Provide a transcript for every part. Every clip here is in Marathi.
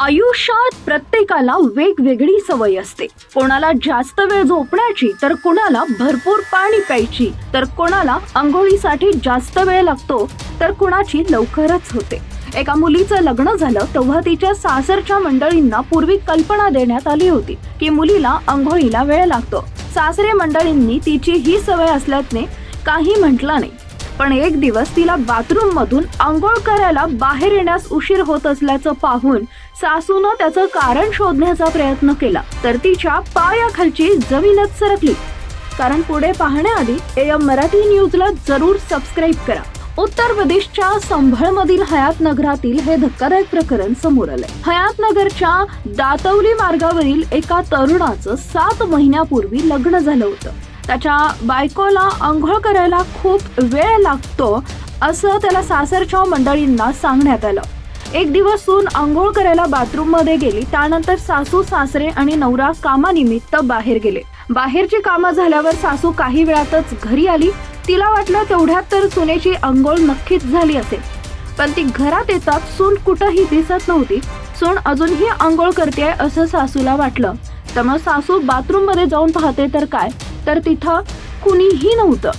आयुष्यात प्रत्येकाला वेगवेगळी सवय असते. कोणाला जास्त वेळ झोपण्याची तर कोणाला भरपूर पाणी प्यायची तर कोणाला आंघोळीसाठी जास्त वेळ लागतो तर कोणाची लवकरच होते. एका मुलीचं लग्न झालं तेव्हा तिच्या सासरच्या मंडळींना पूर्वी कल्पना देण्यात आली होती की मुलीला आंघोळीला वेळ लागतो. सासरे मंडळींनी तिची ही सवय असल्याने काही म्हटलं नाही. पण एक दिवस तिला बाथरूम मधून आंघोळ करायला बाहेर येण्यास उशीर होत असल्याचं पाहून सासूनं त्याचं कारण शोधण्याचा प्रयत्न केला. तर तिच्या पायाखालची जमीनच सरकली. कारण पुढे पाहण्याआधी एम मराठी न्यूजला जरूर सबस्क्राईब करा. उत्तर प्रदेशच्या संभळमधील हयात नगरातील हे धक्कादायक प्रकरण समोर आलंय. हयात नगरच्या दातवली मार्गावरील एका तरुणाचं सात महिन्यापूर्वी लग्न झालं होतं. त्याच्या बायकोला आंघोळ करायला खूप वेळ लागतो असं त्याला सासरच्या मंडळींना सांगण्यात आलं. एक दिवस सून आंघोळ करायला बाथरूममध्ये गेली त्यानंतर सासू सासरे आणि नवरा कामानिमित्त बाहेर गेले. बाहेरची कामं झाल्यावर सासू काही वेळातच घरी आली. तिला वाटलं तेवढ्यात तर सुनेची आंघोळ नक्कीच झाली असेल. पण ती घरात येतात सून कुठंही दिसत नव्हती. सून अजूनही आंघोळ करते असं सासूला वाटलं. त्यामुळे सासू बाथरूममध्ये जाऊन पाहते तर काय? तर तिथं कुणीही नव्हतं.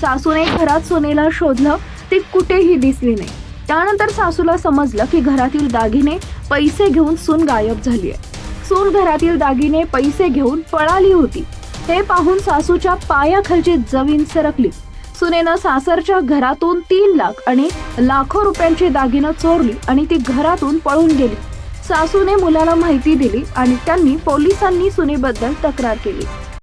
सासूने घरात सोनेला शोधलं ती कुठेही दिसली नाही. त्यानंतर सासूला समजलं की घरातील दागिने पैसे घेऊन सून गायब झाली आहे सून घरातील दागिने पैसे घेऊन पळाली होती. हे पाहून सासूच्या पायाखालची जमीन सरकली. सुनेनं सासरच्या घरातून तीन लाख आणि लाखो रुपयांची दागिनं चोरली आणि ती घरातून पळून गेली. सासूने मुलाला माहिती दिली आणि त्यांनी पोलिसांनी सुनेबद्दल तक्रार केली.